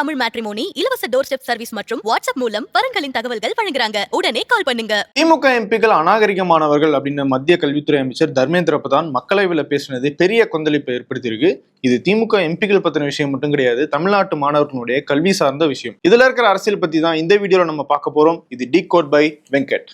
Tamil matrimony இலவச door step service மற்றும் WhatsApp மூலம் வரன்களின் தகவல்கள் வழங்குறாங்க. உடனே கால் பண்ணுங்க. திமுக எம்பிக்கள் அநாகரிகமானவர்கள் அப்படின்னு மத்திய கல்வித்துறை அமைச்சர் தர்மேந்திர பிரதான் மக்களவையில் பேசினது பெரிய கொந்தளிப்பை ஏற்படுத்தியிருக்கு. இது திமுக எம்பிக்கள் பத்தின விஷயம் மட்டும் கிடையாது தமிழ்நாட்டு மாணவர்களுடைய கல்வி சார்ந்த விஷயம். இதுல இருக்கிற அரசியல் பத்தி தான் இந்த வீடியோல நம்ம பார்க்க போறோம். இது டி கோட் பை வெங்கட்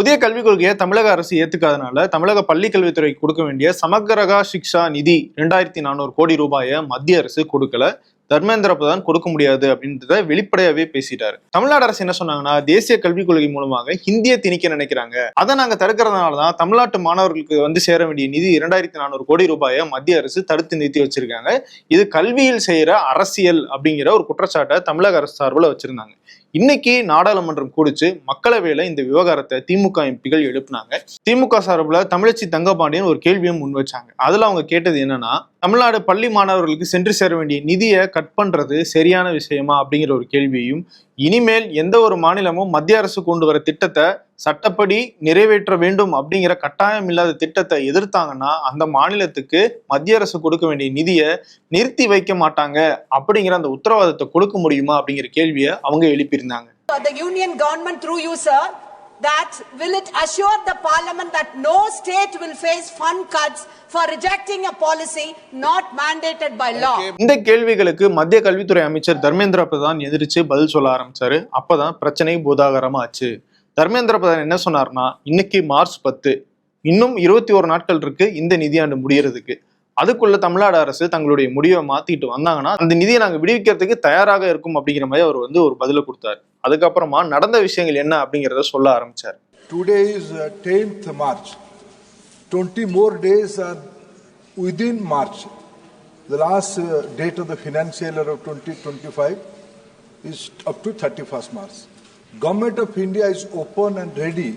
புதிய கல்விக் கொள்கையை தமிழக அரசு ஏத்துக்காதனால தமிழக பள்ளி கல்வித்துறை கொடுக்க வேண்டிய சமக்கரகா சிக்ஷா நிதி ரெண்டாயிரத்தி நானூறு கோடி ரூபாயை மத்திய அரசு கொடுக்கல. தர்மேந்திர பிரதான் கொடுக்க முடியாது அப்படின்றத வெளிப்படையாவே பேசிட்டாரு. தமிழ்நாடு அரசு என்ன சொன்னாங்கன்னா தேசிய கல்விக் கொள்கை மூலமாக ஹிந்தியை திணிக்க நினைக்கிறாங்க. அதை நாங்க தடுக்கிறதுனாலதான் தமிழ்நாட்டு மாணவர்களுக்கு வந்து சேர வேண்டிய நிதி இரண்டாயிரத்தி நானூறு கோடி ரூபாயை மத்திய அரசு தடுத்து நிறுத்தி வச்சிருக்காங்க. இது கல்வியில் செய்யற அரசியல் அப்படிங்கிற ஒரு குற்றச்சாட்டை தமிழக அரசு சார்பில் வச்சிருந்தாங்க. இன்னைக்கு நாடாளுமன்றம் கூடிச்சு மக்களவையில இந்த விவகாரத்தை திமுக எம்பிகள் எழுப்புனாங்க. திமுக சார்பில் தமிழச்சி தங்கபாண்டியன் ஒரு கேள்வியும் முன் வச்சாங்க. அதுல அவங்க கேட்டது என்னன்னா தமிழ்நாடு பள்ளி மாணவர்களுக்கு சென்று சேர வேண்டிய நிதியை கட் பண்றது சரியான விஷயமா அப்படிங்கிற ஒரு கேள்வியையும் இனிமேல் எந்த ஒரு மாநிலமும் மத்திய அரசு கொண்டு வர திட்டத்தை சட்டப்படி நிறைவேற்ற வேண்டும் அப்படிங்கிற கட்டாயம் இல்லாத திட்டத்தை எதிர்த்தாங்கன்னா அந்த மாநிலத்துக்கு மத்திய அரசு கொடுக்க வேண்டிய நிதியை நிறுத்தி வைக்க மாட்டாங்க அப்படிங்கிற அந்த உத்தரவாதத்தை கொடுக்க முடியுமா அப்படிங்கிற கேள்வியை அவங்க எழுப்பியிருந்தாங்க. The union government through you, sir, that will it assure the parliament that no state will face fund cuts for rejecting a policy not mandated by law? இந்த கேள்விகளுக்கு மத்திய கல்வித்துறை அமைச்சர் தர்மேந்திர பிரதான் எதிர்த்து பதில் சொல்ல ஆரம்பிச்சாரு. அப்பதான் பிரச்சனை பூதாகரமா ஆச்சு தர்மேந்திர பிரதான் என்ன சொன்னார்னா இன்னைக்கு மார்ச் பத்து. இன்னும் இருபத்தி ஒரு நாட்கள் இருக்கு. இந்த நிதியாண்டு முடியறதுக்கு. அதுக்குள்ள தமிழ்நாடு அரசு தங்களுடைய முடிவை மாத்திட்டு வந்தாங்கன்னா அந்த நிதியை நாங்கள் விடுவிக்கிறதுக்கு தயாராக இருக்கும் அப்படிங்கிற மாதிரி அவர் வந்து ஒரு பதிலை கொடுத்தாரு அதுக்கப்புறமா நடந்த விஷயங்கள் என்ன அப்படிங்கிறத சொல்ல ஆரம்பிச்சார் today is tenth March twenty more days are within March the last date of the financial of twenty twenty five is up to thirty first March government of India is open and ready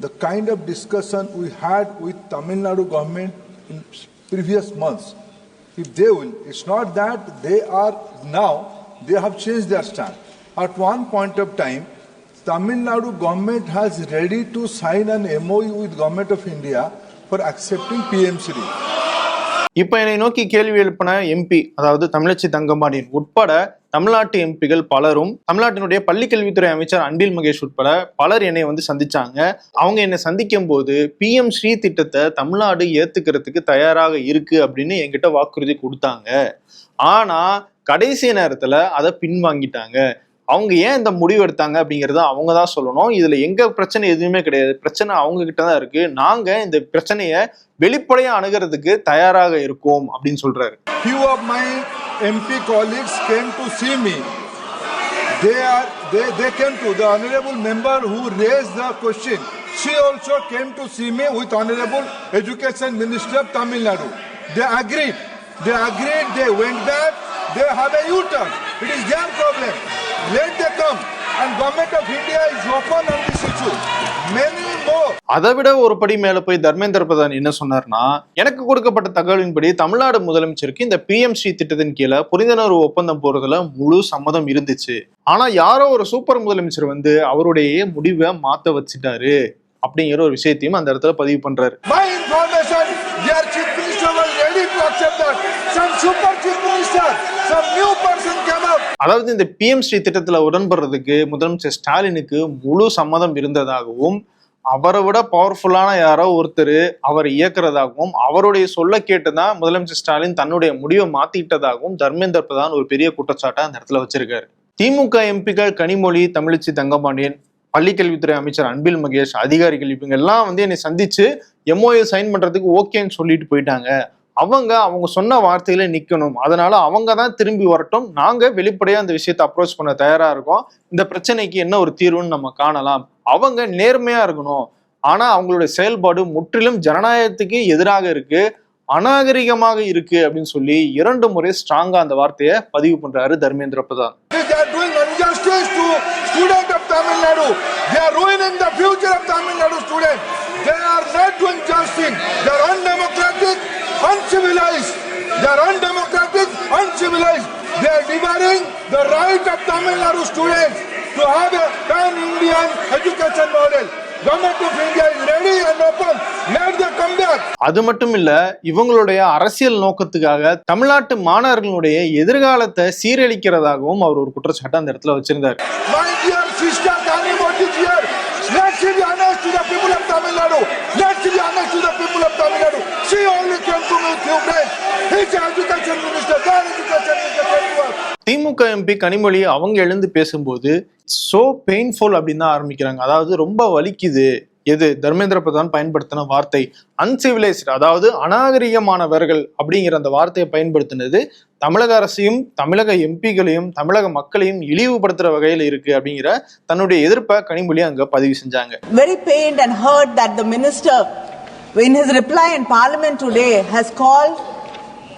the kind of discussion we had with Tamil Nadu government in previous months, if they will, it's not that they are now, they have changed their stand. At one point of time, Tamil Nadu government has ready to sign an MOU with government of India for accepting PMCD. இப்ப என்னை நோக்கி கேள்வி எழுப்பின MP அதாவது தமிழச்சி தங்கம்பாடியின் உட்பட தமிழ்நாட்டு எம்பிகள் பலரும் தமிழ்நாட்டினுடைய பள்ளிக்கல்வித்துறை அமைச்சர் அன்பில் மகேஷ் உட்பட பலர் என்னை வந்து சந்திச்சாங்க. அவங்க என்னை சந்திக்கும் போது பிஎம் ஸ்ரீ திட்டத்தை தமிழ்நாடு ஏத்துக்கிறதுக்கு தயாராக இருக்கு அப்படின்னு என்கிட்ட வாக்குறுதி கொடுத்தாங்க. ஆனா கடைசி நேரத்துல அதை பின்வாங்கிட்டாங்க. அவங்க ஏன் இந்த முடிவு எடுத்தாங்க அப்படிங்கிறத அவங்க தான் சொல்லணும் இதுல எங்க பிரச்சனை எதுவுமே கிடையாது பிரச்சனை அவங்க கிட்ட தான் இருக்கு நாங்க இந்த பிரச்சனையை வெளிப்படையா அணுகிறதுக்கு தயாராக இருக்கோம் அப்படின்னு சொல்றாரு Few of my MP colleagues came to see me. They are they, they came to the honorable member who raised the question. She also came to see me with honorable education minister of Tamil Nadu. They agreed. They agreed. They went back. They have a U-turn. It is their problem. அதை விட ஒரு படி மேல போய் தர்மேந்திர பிரதான் என்ன சொன்னார்னா எனக்கு கொடுக்கப்பட்ட தகவலின்படி தமிழ்நாடு முதலமைச்சருக்கு இந்த பிஎம் ஸ்ரீ திட்டத்தின் கீழே புரிந்துணர்வு ஒப்பந்தம் போறதுல முழு சம்மதம் இருந்துச்சு ஆனா யாரோ ஒரு சூப்பர் முதலமைச்சர் வந்து அவருடைய முடிவை மாத்த வச்சுட்டாரு அப்படிங்கிற ஒரு விஷயத்தையும் அந்த இடத்துல பதிவு பண்றாரு. Some super chief minister, some new person. அதாவது இந்த பிஎம் ஸ்ரீ உடன்படுறதுக்கு முதலமைச்சர் ஸ்டாலினுக்கு முழு சம்மதம் இருந்ததாகவும் அவரை விட பவர்ஃபுல்லான யாரோ ஒருத்தர் அவரை இயக்குறதாகவும் அவருடைய சொல்ல கேட்டுதான் முதலமைச்சர் ஸ்டாலின் தன்னுடைய முடிவை மாத்திட்டதாகவும் தர்மேந்தர் பிரதான் ஒரு பெரிய குற்றச்சாட்டை அந்த இடத்துல வச்சிருக்காரு. திமுக எம்பிக்கள் கனிமொழி தமிழிச்சி தங்கபாண்டியன் பள்ளிக்கல்வித்துறை அமைச்சர் அன்பில் மகேஷ் அதிகாரிகள் இவங்க எல்லாம் வந்து என்னை சந்திச்சு எம்ஓஏ சைன் பண்றதுக்கு ஓகேன்னு சொல்லிட்டு போயிட்டாங்க. அவங்க அவங்க சொன்ன வார்த்தையில நிக்கணும். அதனால அவங்க தான் திரும்பி வரட்டும். நாங்க வெளிப்படையா அந்த விஷயத்தை அப்ரோச் பண்ண தயாரா இருக்கோம். இந்த பிரச்சனைக்கு என்ன ஒரு தீர்வுன்னு நம்ம காணலாம். அவங்க நேர்மையா இருக்கணும். ஆனா அவங்களுடைய செயல்பாடு முற்றிலும் ஜனநாயகத்துக்கு எதிராக இருக்கு. அநாகரிகமாக இருக்கு அப்படின்னு சொல்லி இரண்டு முறை ஸ்ட்ராங்கா அந்த வார்த்தையை பதிவு பண்றாரு Dharmendra Pradhan. Student of Tamil Nadu. They are ruining the future of Tamil Nadu students. They are not doing justice. They are undemocratic, uncivilized. They are undemocratic, uncivilized. They are devouring the right of Tamil Nadu students to have a pan-Indian education model. Government of India is ready and open. Let them come back. அது மட்டும் இல்ல இவங்களுடைய அரசியல் நோக்கத்துக்காக தமிழ்நாட்டு மாணவர்களுடைய எதிர்காலத்தை சீரழிக்கிறதாகவும் அவர் ஒரு குற்றச்சாட்டை அந்த இடத்துல வச்சிருந்தார் My dear sister Kanimoti is us. DMK MP Kanimozhi அவங்க எழுந்து பேசும்போது சோ பெயின்ஃபுல் அப்படின்னு தான் ஆரம்பிக்கிறாங்க. அதாவது ரொம்ப வலிக்குது. எது? தர்மேந்திர பிரதான் பயன்படுத்தின வார்த்தை. அன்சிவிலைஸ்ட் அதாவது அநாகரிகமானவர்கள் அப்படிங்கிற அந்த வார்த்தையை பயன்படுத்தினது தமிழக அரசையும் தமிழக எம்பிகளையும் தமிழக மக்களையும் இழிவுபடுத்துற வகையில் இருக்கு அப்படிங்கிற தன்னுடைய எதிர்ப்பை கனிமொழி அங்க பதிவு செஞ்சாங்க. Very pained and hurt that the minister, in his reply in parliament today, has called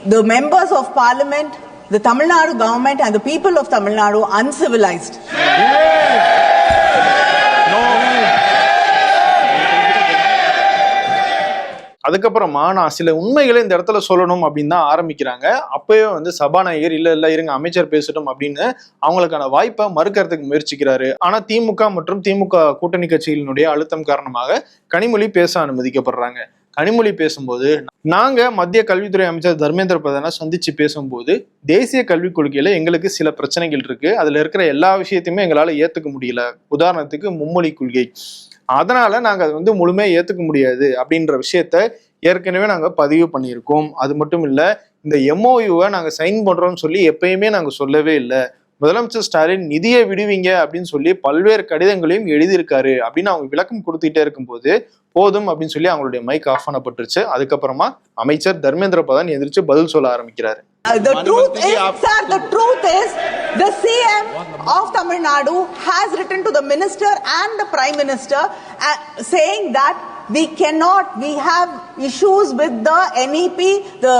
the members of parliament, the Tamil Nadu government, and the people of Tamil Nadu uncivilized. அதுக்கப்புறமா நான் சில உண்மைகளை இந்த இடத்துல சொல்லணும் அப்படின்னு தான் ஆரம்பிக்கிறாங்க. அப்பவே வந்து சபாநாயகர் இல்ல இல்ல இருங்க அமைச்சர் பேசட்டும் அப்படின்னு அவங்களுக்கான வாய்ப்பை மறுக்கிறதுக்கு முயற்சிக்கிறாரு. ஆனா திமுக மற்றும் திமுக கூட்டணி கட்சிகளினுடைய அழுத்தம் காரணமாக கனிமொழி பேச அனுமதிக்கப்படுறாங்க. கனிமொழி பேசும்போது நாங்க மத்திய கல்வித்துறை அமைச்சர் தர்மேந்திர பிரதானை சந்திச்சு பேசும்போது தேசிய கல்விக் கொள்கையில எங்களுக்கு சில பிரச்சனைகள் இருக்கு. அதுல இருக்கிற எல்லா விஷயத்தையுமே எங்களால ஏத்துக்க முடியல. உதாரணத்துக்கு மும்மொழி கொள்கை. அதனால நாங்க அது வந்து முழுமையா ஏத்துக்க முடியாது அப்படின்ற விஷயத்த ஏற்கனவே நாங்க பதிவு பண்ணியிருக்கோம். அது மட்டும் இல்ல இந்த எம்ஓயுவை நாங்க சைன் பண்றோம்னு சொல்லி எப்பயுமே நாங்க சொல்லவே இல்லை. முதலமைச்சர் ஸ்டாலின் நிதியை விடுவீங்க அப்படின்னு சொல்லி பல்வேறு கடிதங்களையும் எழுதியிருக்காரு அப்படின்னு அவங்க விளக்கம் கொடுத்துக்கிட்டே இருக்கும்போது போதும் அப்படின்னு சொல்லி அவங்களுடைய மைக் ஆஃப் பண்ணப்பட்டுருச்சு அதுக்கப்புறமா அமைச்சர் தர்மேந்திர பிரதான் எந்திரிச்சு பதில் சொல்ல ஆரம்பிக்கிறாரு. Uh, the truth is, sir, the truth is, the CM of Tamil Nadu has written to the minister and the prime minister uh, saying that we cannot, we have issues with the NEP, the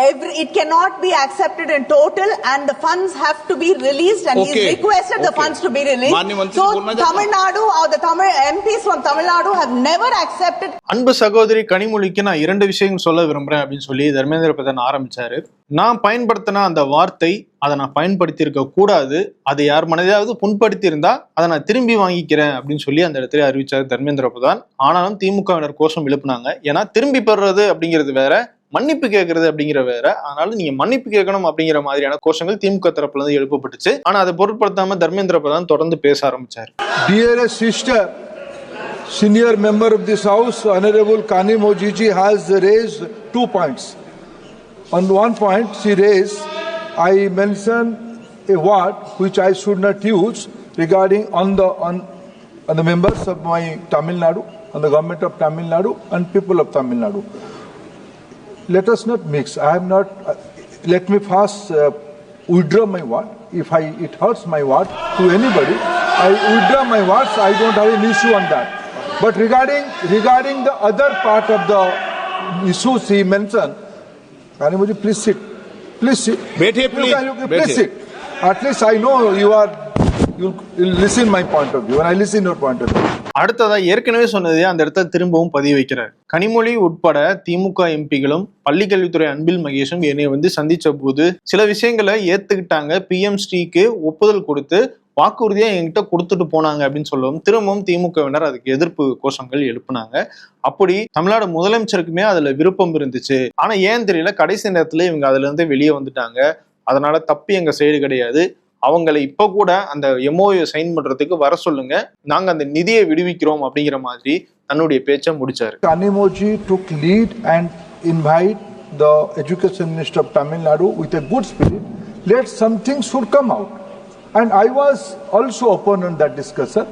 every it cannot be accepted in total and the funds have to be released and okay. he's requested okay. the funds to be released. So tamil nadu or the tamil mps from tamil nadu have never accepted. அன்பு சகோதரி கனிமொழிக்கு நான் இரண்டு விஷயம் சொல்ல விரும்புறேன் அப்படின்னு சொல்லி தர்மேந்திர பிரதான் ஆரம்பிச்சாரு. நான் பயன்படுத்தின அந்த வார்த்தை அதை நான் பயன்படுத்தியிருக்க கூடாது. அதை யார் மனதையாவது புண்படுத்தி இருந்தா அதை நான் திரும்பி வாங்கிக்கிறேன் அப்படின்னு சொல்லி அந்த இடத்துல அறிவிச்சார் தர்மேந்திர பிரதான். ஆனாலும் திமுகவினர் கோஷம் எழுப்புனாங்க. ஏன்னா திரும்பி பெறுறது அப்படிங்கிறது வேற மன்னிப்பு கேட்கறது அப்படிங்கிற வேற அதனால நீங்க மன்னிப்பு கேட்கணும் அப்படிங்கிற மாதிரியான கோஷங்கள் திமுக தரப்புல இருந்து எழுப்பப்பட்டுச்சு ஆனா அதை பொருட்படுத்தாம தர்மேந்திர பிரதான் தொடர்ந்து பேச ஆரம்பிச்சாரு Dearest sister, senior member of this house, Honorable Kani Mojiji has raised two points. On one point, she raised, I mentioned a word which I should not use regarding on the on, on the members of my Tamil Nadu, on the government of Tamil Nadu and people of Tamil Nadu. let us not mix. I am not, uh, let me first uh, withdraw my word. If I, it hurts my word to anybody, I withdraw my words. I don't have an issue on that. But regarding, regarding the other part of the issues he mentioned, Kanimuji, please sit. Please sit. Bethe, please. Please, please sit. At least I know you are, you listen my point of view and I listen your point of view. அடுத்ததா ஏற்கனவே சொன்னதே அந்த இடத்த திரும்பவும் பதிவு வைக்கிறார். கனிமொழி உட்பட திமுக எம்பிகளும் பள்ளிக்கல்வித்துறை அன்பில் மகேஷும் என்னை வந்து சந்திச்ச போது சில விஷயங்களை ஏத்துக்கிட்டாங்க. பிஎம் ஸ்ரீக்கு ஒப்புதல் கொடுத்து வாக்குறுதியா என்கிட்ட கொடுத்துட்டு போனாங்க அப்படின்னு சொல்லவும் திரும்பவும் திமுகவினர் அதுக்கு எதிர்ப்பு கோஷங்கள் எழுப்புனாங்க. அப்படி தமிழ்நாடு முதலமைச்சருக்குமே அதுல விருப்பம் இருந்துச்சு. ஆனா ஏன் தெரியல கடைசி நேரத்துல இவங்க அதுல இருந்து வெளியே வந்துட்டாங்க. அதனால தப்பு எங்க சைடு கிடையாது. அவங்களை இப்ப கூட அந்த எம்ஓயு சைன் பண்றதுக்கு வர சொல்லுங்க நாங்க அந்த நிதியை விடுவிக்கிறோம் அப்படிங்கிற மாதிரி தன்னுடைய பேச்சை முடிச்சாரு Kanimoji took lead and invite the education minister of Tamil Nadu with a good spirit. Let something should come out. And I was also open on that discussion.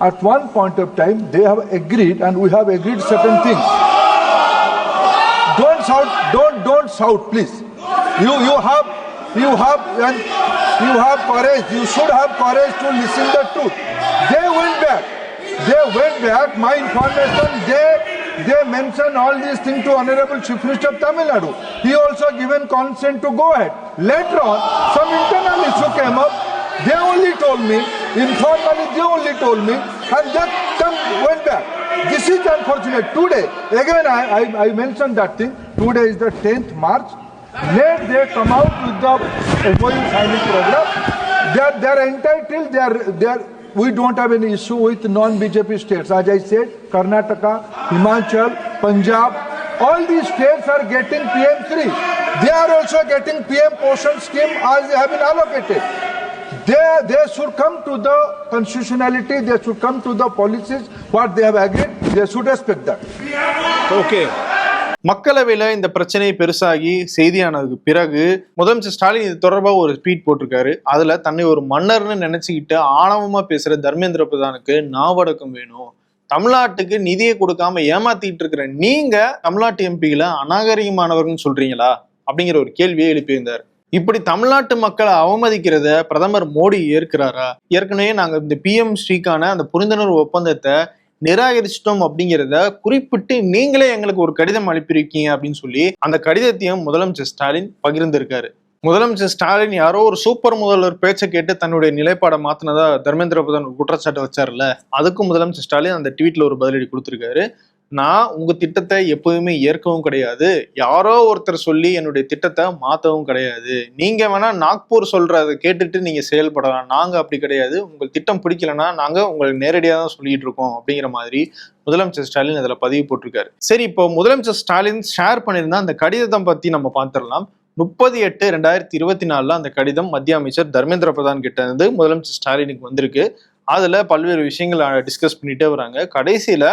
At one point of time, they have agreed, and we have agreed certain things. Don't shout, don't, don't shout, please. You, you have, you have, and you have courage. You should have courage to listen the truth. They went back. They went back. My information, they, they mentioned all these things to Honorable Chief Minister of Tamil Nadu. He also given consent to go ahead. Later on, some internal issue came up. They only told me, informally they only told me, and that went back. This is unfortunate. Today, again I, I, I mentioned that thing. Today is the 10th March. Let they come out with the MOU signing program. They are, they are entitled. They are, they are, we don't have any issue with non-BJP states. As I said, Karnataka, Himachal, Punjab, all these states are getting PM3. They are also getting PM portion scheme as they have been allocated. They, they should come to the constitutionality, they should come to the policies, what they have agreed, they should respect that. Okay மக்களவையில இந்த பிரச்சனை பெருசாகி செய்தியானதுக்கு பிறகு முதலமைச்சர் ஸ்டாலின் இது தொடர்பாக ஒரு tweet போட்டிருக்காரு. அதுல தன்னை ஒரு மன்னர்னு நினைச்சுக்கிட்டு ஆணவமா பேசுற தர்மேந்திர பிரதானுக்கு நாவடக்கம் வேணும். தமிழ்நாட்டுக்கு நிதியை கொடுக்காம ஏமாத்திட்டு இருக்கிற நீங்க தமிழ்நாட்டு எம்பிகளை அநாகரிகமானவர்கள்னு சொல்றீங்களா? அப்படிங்கிற ஒரு கேள்வியை எழுப்பியிருந்தார். இப்படி தமிழ்நாட்டு மக்களை அவமதிக்கிறத பிரதமர் மோடி ஏற்கிறாரா? ஏற்கனவே நாங்க இந்த பிஎம் ஸ்ரீக்கான அந்த புரிந்துணர்வு ஒப்பந்தத்தை நிராகரிச்சிட்டோம் அப்படிங்கிறத குறிப்பிட்டு நீங்களே எங்களுக்கு ஒரு கடிதம் அனுப்பியிருக்கீங்க அப்படின்னு சொல்லி அந்த கடிதத்தையும் முதலமைச்சர் ஸ்டாலின் பகிர்ந்திருக்காரு. முதலமைச்சர் ஸ்டாலின் யாரோ ஒரு சூப்பர் முதல்வர் பேச்சை கேட்டு தன்னுடைய நிலைப்பாடை மாத்தினதா தர்மேந்திர பிரதான் குற்றச்சாட்டு வச்சார்ல அதுக்கும் முதலமைச்சர் ஸ்டாலின் அந்த ட்வீட்ல ஒரு பதிலடி கொடுத்திருக்காரு. நான் உங்க திட்டத்தை எப்போதுமே ஏற்கவும் கிடையாது. யாரோ ஒருத்தர் சொல்லி என்னுடைய திட்டத்தை மாத்தவும் கிடையாது. நீங்க வேணா நாக்பூர் சொல்றதை கேட்டுட்டு நீங்க செயல்படலாம். நாங்க அப்படி கிடையாது. உங்கள் திட்டம் பிடிக்கலன்னா நாங்க உங்களுக்கு நேரடியாக தான் சொல்லிட்டு இருக்கோம் அப்படிங்கிற மாதிரி முதலமைச்சர் ஸ்டாலின் அதுல பதிவு போட்டிருக்காரு. சரி இப்போ முதலமைச்சர் ஸ்டாலின் ஷேர் பண்ணியிருந்தா அந்த கடிதத்தை பத்தி நம்ம பார்த்துடலாம். முப்பது எட்டு ரெண்டாயிரத்தி இருபத்தி நாலுல அந்த கடிதம் மத்திய அமைச்சர் தர்மேந்திர பிரதான் கிட்ட இருந்து முதலமைச்சர் ஸ்டாலினுக்கு வந்திருக்கு. அதுல பல்வேறு விஷயங்கள் டிஸ்கஸ் பண்ணிட்டே வராங்க. கடைசியில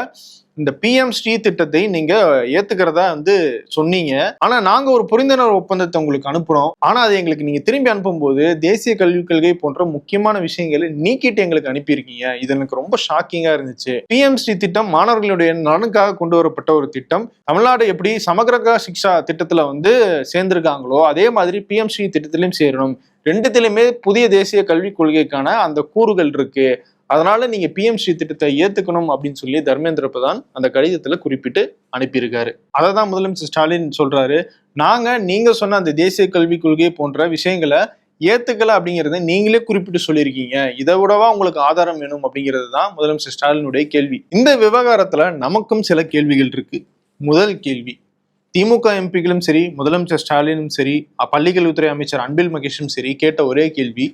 இந்த பிஎம் ஸ்ரீ திட்டத்தை நீங்க ஏத்துக்கிறதா வந்து சொன்னீங்க. ஆனா நாங்க ஒரு புரிந்துணர்வு ஒப்பந்தத்தை உங்களுக்கு அனுப்புறோம். ஆனா அது எங்களுக்கு நீங்க திரும்பி அனுப்பும்போது தேசிய கல்விக் கொள்கை போன்ற முக்கியமான விஷயங்களை நீக்கிட்டு எங்களுக்கு அனுப்பியிருக்கீங்க. இது எனக்கு ரொம்ப ஷாக்கிங்கா இருந்துச்சு. பிஎம் ஸ்ரீ திட்டம் மாணவர்களுடைய நலனுக்காக கொண்டு வரப்பட்ட ஒரு திட்டம். தமிழ்நாடு எப்படி சமகிரகா சிக்ஷா திட்டத்துல வந்து சேர்ந்திருக்காங்களோ அதே மாதிரி பிஎம் ஸ்ரீ திட்டத்திலையும் சேரணும். ரெண்டுத்திலுமே புதிய தேசிய கல்விக் கொள்கைக்கான அந்த கூறுகள் இருக்கு. அதனால நீங்க பிஎம்சி திட்டத்தை ஏத்துக்கணும் அப்படின்னு சொல்லி தர்மேந்திர பிரதான் அந்த கடிதத்துல குறிப்பிட்டு அனுப்பியிருக்காரு. அதை தான் முதலமைச்சர் ஸ்டாலின் சொல்றாரு. நாங்க நீங்க சொன்ன அந்த தேசிய கல்விக் கொள்கை போன்ற விஷயங்களை ஏத்துக்கல அப்படிங்கறத நீங்களே குறிப்பிட்டு சொல்லியிருக்கீங்க. இதை விடவா உங்களுக்கு ஆதாரம் வேணும் அப்படிங்கிறது தான் முதலமைச்சர் ஸ்டாலினுடைய கேள்வி. இந்த விவகாரத்துல நமக்கும் சில கேள்விகள் இருக்கு. முதல் கேள்வி திமுக எம்பிகளும் சரி முதலமைச்சர் ஸ்டாலினும் சரி பள்ளிக்கல்வித்துறை அமைச்சர் அன்பில் மகேஷும் சரி கேட்ட ஒரே கேள்வி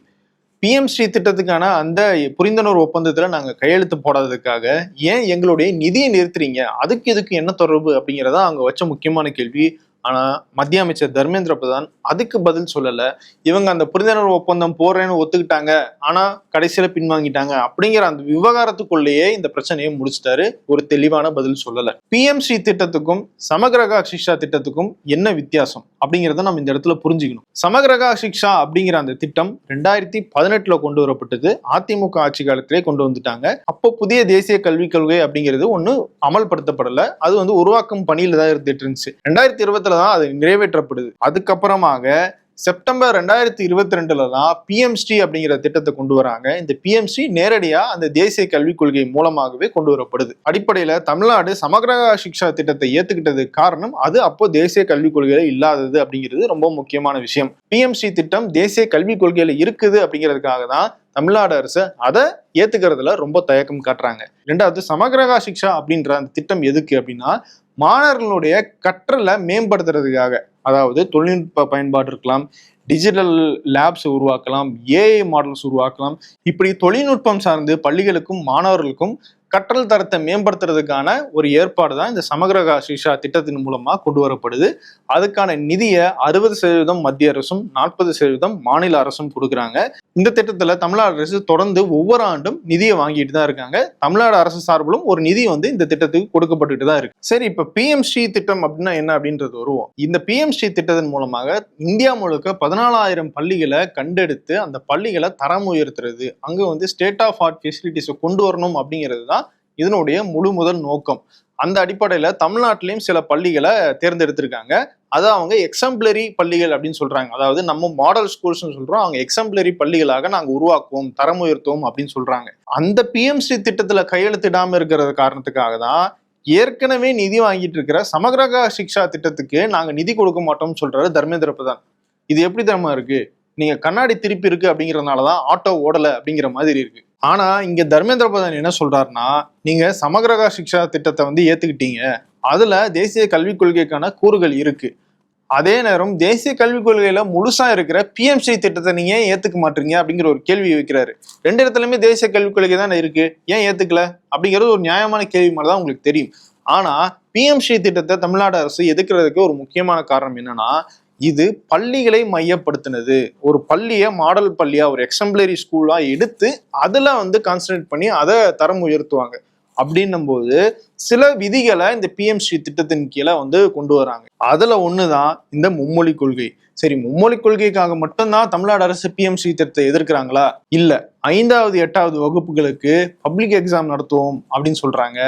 பிஎம் ஸ்ரீ திட்டத்துக்கான அந்த புரிந்துணர்வு ஒப்பந்தத்தில் நாங்கள் கையெழுத்து போடாததுக்காக ஏன் எங்களுடைய நிதியை நிறுத்துறீங்க? அதுக்கு இதுக்கு என்ன தொடர்பு அப்படிங்கிறதா அங்கே வச்ச முக்கியமான கேள்வி. ஆனால் மத்திய அமைச்சர் தர்மேந்திர பிரதான் அதுக்கு பதில் சொல்லல. இவங்க அந்த புரிந்துணர்வு ஒப்பந்தம் போடுறேன்னு ஒத்துக்கிட்டாங்க. ஆனா கடைசியில பின்வாங்கிட்டாங்க. அப்படிங்கிற அந்த விவகாரத்துக்குள்ளேயே இந்த பிரச்சனையை முடிச்சிட்டாரு. ஒரு தெளிவான பதில் சொல்லல. பிஎம்சி திட்டத்துக்கும் சமகிரகா சிக்ஷா திட்டத்துக்கும் என்ன வித்தியாசம்? அப்படிங்கிறத நம்ம இந்த இடத்துல புரிஞ்சுக்கணும். சமகிரகா சிக்ஷா அப்படிங்கிற அந்த திட்டம் ரெண்டாயிரத்தி பதினெட்டுல கொண்டு வரப்பட்டது. அதிமுக ஆட்சி காலத்திலே கொண்டு வந்துட்டாங்க. அப்போ புதிய தேசிய கல்விக் கொள்கை அப்படிங்கிறது ஒண்ணு அமல்படுத்தப்படல. அது வந்து உருவாக்கும் பணியில தான் இருந்துட்டு இருந்துச்சு. ரெண்டாயிரத்தி இருபத்துல தான் அது நிறைவேற்றப்படுது. அதுக்கப்புறமாக செப்டம்பர் ரெண்டாயிரத்தி இருபத்தி ரெண்டுல தான் பிஎம்ஸ்டி அப்படிங்கிற திட்டத்தை கொண்டு வராங்க. இந்த பிஎம்ஸ்டி நேரடியா அந்த தேசிய கல்விக் கொள்கை மூலமாகவே கொண்டு வரப்படுது. அடிப்படையில தமிழ்நாடு சமகிர சிக்ஷா திட்டத்தை ஏத்துக்கிட்டது காரணம் அது அப்போ தேசிய கல்விக் கொள்கையில இல்லாதது அப்படிங்கிறது ரொம்ப முக்கியமான விஷயம். பிஎம்ஸ்டி திட்டம் தேசிய கல்விக் கொள்கையில இருக்குது அப்படிங்கிறதுக்காக தான் தமிழ்நாடு அரசு அதை ஏத்துக்கிறதுல ரொம்ப தயக்கம் காட்டுறாங்க. ரெண்டாவது சமகிரகா சிக்ஷா அப்படின்ற அந்த திட்டம் எதுக்கு அப்படின்னா மாணவர்களுடைய கற்றலை மேம்படுத்துறதுக்காக அதாவது தொழில்நுட்ப பயன்பாடு இருக்கலாம் டிஜிட்டல் லேப்ஸ் உருவாக்கலாம் ஏஐ மாடல்ஸ் உருவாக்கலாம் இப்படி தொழில்நுட்பம் சார்ந்து பள்ளிகளுக்கும் மாணவர்களுக்கும் கற்றல் தரத்தை மேம்படுத்துறதுக்கான ஒரு ஏற்பாடு தான் இந்த சமகிரகா சிஷா திட்டத்தின் மூலமா கொண்டு வரப்படுது. அதுக்கான நிதியை அறுபது சதவீதம் மத்திய அரசும் நாற்பது சதவீதம் மாநில அரசும் கொடுக்குறாங்க. இந்த திட்டத்துல தமிழ்நாடு அரசு தொடர்ந்து ஒவ்வொரு ஆண்டும் நிதியை வாங்கிட்டு தான் இருக்காங்க. தமிழ்நாடு அரசு சார்பிலும் ஒரு நிதி வந்து இந்த திட்டத்துக்கு கொடுக்கப்பட்டுட்டு தான் இருக்கு. சரி இப்ப பிஎம்சி திட்டம் அப்படின்னா என்ன அப்படின்றது வருவோம். இந்த பிஎம்சி திட்டத்தின் மூலமாக இந்தியா முழுக்க பதினாலாயிரம் பள்ளிகளை கண்டெடுத்து அந்த பள்ளிகளை தரம் உயர்த்துறது அங்க வந்து ஸ்டேட் ஆஃப் ஆர்ட் ஃபெசிலிட்டிஸை கொண்டு வரணும் அப்படிங்கிறது தான் இதனுடைய முழு முதல் நோக்கம். அந்த அடிப்படையில் தமிழ்நாட்டிலையும் சில பள்ளிகளை தேர்ந்தெடுத்திருக்காங்க. அதை அவங்க எக்ஸம்பிளரி பள்ளிகள் அப்படின்னு சொல்றாங்க. அதாவது நம்ம மாடல் ஸ்கூல்ஸ்னு சொல்றோம். அவங்க எக்ஸம்பிளரி பள்ளிகளாக நாங்கள் உருவாக்குவோம் தரம் உயர்த்துவோம் அப்படின்னு சொல்றாங்க. அந்த பிஎம்சி திட்டத்தில் கையெழுத்திடாமல் இருக்கிறது காரணத்துக்காக தான் ஏற்கனவே நிதி வாங்கிட்டு இருக்கிற சமகிரக சிக்ஷா திட்டத்துக்கு நாங்கள் நிதி கொடுக்க மாட்டோம்னு சொல்றாரு தர்மேந்திர பிரதான். இது எப்படி தரமா இருக்கு? நீங்க கண்ணாடி திருப்பி இருக்கு அப்படிங்கறதுனாலதான் ஆட்டோ ஓடலை அப்படிங்கிற மாதிரி இருக்கு. ஆனா இங்க தர்மேந்திர பிரதான் என்ன சொல்றாருன்னா நீங்க சமகிரக சிக்ஷா திட்டத்தை வந்து ஏத்துக்கிட்டீங்க. அதுல தேசிய கல்விக் கொள்கைக்கான கூறுகள் இருக்கு. அதே நேரம் தேசிய கல்விக் கொள்கையில முழுசா இருக்கிற பிஎம்சி திட்டத்தை நீங்க ஏன் ஏத்துக்க மாட்டீங்க அப்படிங்கிற ஒரு கேள்வி வைக்கிறாரு. ரெண்டு இடத்துலயுமே தேசிய கல்விக் கொள்கை தானே இருக்கு. ஏன் ஏத்துக்கல? அப்படிங்கிறது ஒரு நியாயமான கேள்வி மாதிரி தான் உங்களுக்கு தெரியும். ஆனா பிஎம்சி திட்டத்தை தமிழ்நாடு அரசு எதுக்குறதுக்கு ஒரு முக்கியமான காரணம் என்னன்னா இது பள்ளிகளை மையப்படுத்தினது. ஒரு பள்ளியை மாடல் பள்ளியா ஒரு எக்ஸம்பிளரி ஸ்கூலா எடுத்து அதுல வந்து கான்சன்ட்ரேட் பண்ணி அதை தரம் உயர்த்துவாங்க. அப்படின்னும் போது சில விதிகளை இந்த பிஎம்சி திட்டத்தின் கீழே வந்து கொண்டு வராங்க. அதுல ஒண்ணுதான் இந்த மும்மொழி கொள்கை. சரி மும்மொழி கொள்கைக்காக மட்டும்தான் தமிழ்நாடு அரசு பிஎம்சி திட்டத்தை எதிர்க்கிறாங்களா? இல்ல ஐந்தாவது எட்டாவது வகுப்புகளுக்கு பப்ளிக் எக்ஸாம் நடத்துவோம் அப்படின்னு சொல்றாங்க.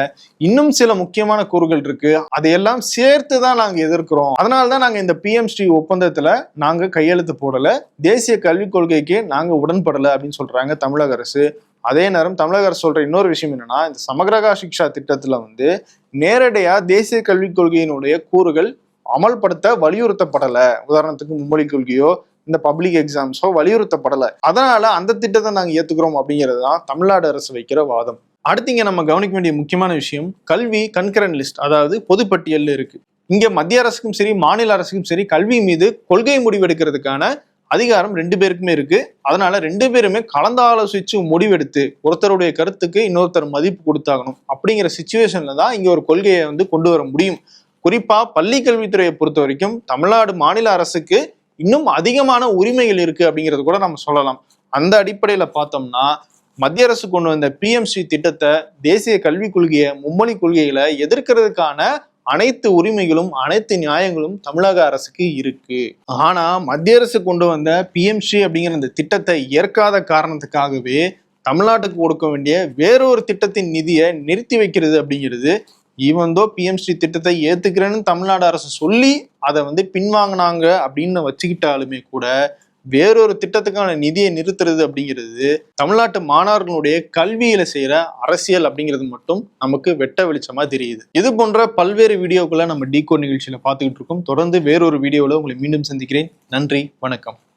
இன்னும் சில முக்கியமான கூறுகள் இருக்கு. அதையெல்லாம் சேர்த்து தான் நாங்க எதிர்க்கிறோம். அதனால தான் நாங்க இந்த பிஎம்ஸ்டி ஒப்பந்தத்துல நாங்க கையெழுத்து போடல. தேசிய கல்விக் கொள்கைக்கு நாங்க உடன்படல அப்படின்னு சொல்றாங்க தமிழக அரசு. அதே நேரம் தமிழக அரசு சொல்ற இன்னொரு விஷயம் என்னன்னா இந்த சமகிரகா சிக்ஷா திட்டத்துல வந்து நேரடியா தேசிய கல்விக் கொள்கையினுடைய கூறுகள் அமல்படுத்த வலியுறுத்தப்படலை. உதாரணத்துக்கு மும்மொழி கொள்கையோ இந்த பப்ளிக் எக்ஸாம்ஸோ வலியுறுத்தப்படலை. அதனால அந்த திட்டத்தை நாங்கள் ஏத்துக்கிறோம் அப்படிங்கிறது தான் தமிழ்நாடு அரசு வைக்கிற வாதம். அடுத்துங்க நம்ம கவனிக்க வேண்டிய முக்கியமான விஷயம் கல்வி கன்கரன் லிஸ்ட் அதாவது பொதுப்பட்டியலில் இருக்கு. இங்க மத்திய அரசுக்கும் சரி மாநில அரசுக்கும் சரி கல்வி மீது கொள்கை முடிவெடுக்கிறதுக்கான அதிகாரம் ரெண்டு பேருக்குமே இருக்கு. அதனால ரெண்டு பேருமே கலந்து ஆலோசிச்சு முடிவெடுத்து ஒருத்தருடைய கருத்துக்கு இன்னொருத்தர் மதிப்பு கொடுத்தாகணும் அப்படிங்கிற சுச்சுவேஷன்ல தான் இங்க ஒரு கொள்கையை வந்து கொண்டு வர முடியும். குறிப்பா பள்ளி கல்வித்துறையை பொறுத்த வரைக்கும் தமிழ்நாடு மாநில அரசுக்கு இன்னும் அதிகமான உரிமைகள் இருக்கு அப்படிங்கிறது கூட நம்ம சொல்லலாம். அந்த அடிப்படையில பார்த்தோம்னா மத்திய அரசு கொண்டு வந்த பிஎம்சி திட்டத்தை தேசிய கல்விக் கொள்கையை மும்மொழி கொள்கைகளை எதிர்க்கிறதுக்கான அனைத்து உரிமைகளும் அனைத்து நியாயங்களும் தமிழக அரசுக்கு இருக்கு. ஆனா மத்திய அரசு கொண்டு வந்த பிஎம்சி அப்படிங்கிற அந்த திட்டத்தை ஏற்காத காரணத்துக்காகவே தமிழ்நாட்டுக்கு கொடுக்க வேண்டிய வேறொரு திட்டத்தின் நிதியை நிறுத்தி வைக்கிறது அப்படிங்கிறது ஈவந்தோ பிஎம்சி திட்டத்தை ஏத்துக்கிறேன்னு தமிழ்நாடு அரசு சொல்லி அதை வந்து பின்வாங்கினாங்க அப்படின்னு வச்சுக்கிட்டாலுமே கூட வேறொரு திட்டத்துக்கான நிதியை நிறுத்துறது அப்படிங்கிறது தமிழ்நாட்டு மாணவர்களுடைய கல்வியில செய்யற அரசியல் அப்படிங்கிறது மட்டும் நமக்கு வெட்ட வெளிச்சமா தெரியுது. இது போன்ற பல்வேறு வீடியோக்களை நம்ம டீகோ நிகழ்ச்சியில பார்த்துக்கிட்டு இருக்கோம். தொடர்ந்து வேறொரு வீடியோவில் உங்களை மீண்டும் சந்திக்கிறேன். நன்றி வணக்கம்.